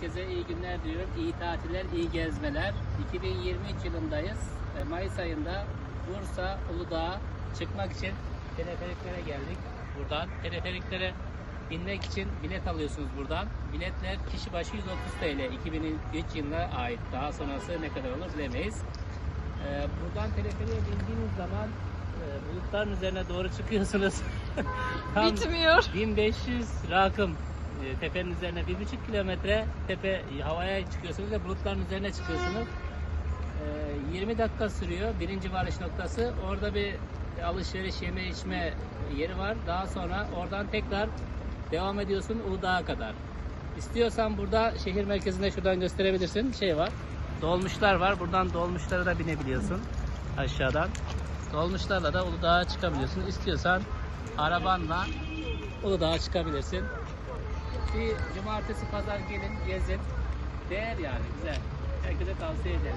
Herkese iyi günler diliyorum. İyi tatiller, iyi gezmeler. 2023 yılındayız. E, Mayıs ayında Bursa Uludağ'a çıkmak için teleferiklere geldik. Buradan teleferiklere binmek için bilet alıyorsunuz buradan. Biletler kişi başı 130 TL. 2003 yılına ait. Daha sonrası ne kadar olur bilemeyiz. E, Buradan teleferiğe bindiğiniz zaman e, bulutların üzerine doğru çıkıyorsunuz. Tam- Bitmiyor. 1500 rakım tepenin üzerine 1,5 kilometre tepe havaya çıkıyorsunuz ve bulutların üzerine çıkıyorsunuz. E, 20 dakika sürüyor birinci varış noktası. Orada bir alışveriş, yeme içme yeri var. Daha sonra oradan tekrar devam ediyorsun Uludağ'a kadar. İstiyorsan burada şehir merkezinde şuradan gösterebilirsin. Şey var. Dolmuşlar var. Buradan dolmuşlara da binebiliyorsun aşağıdan. Dolmuşlarla da Uludağ'a çıkabiliyorsun. İstiyorsan arabanla Uludağ'a çıkabilirsin. Bir cumartesi pazar gelin gezin. Değer yani güzel. Herkese tavsiye ederim.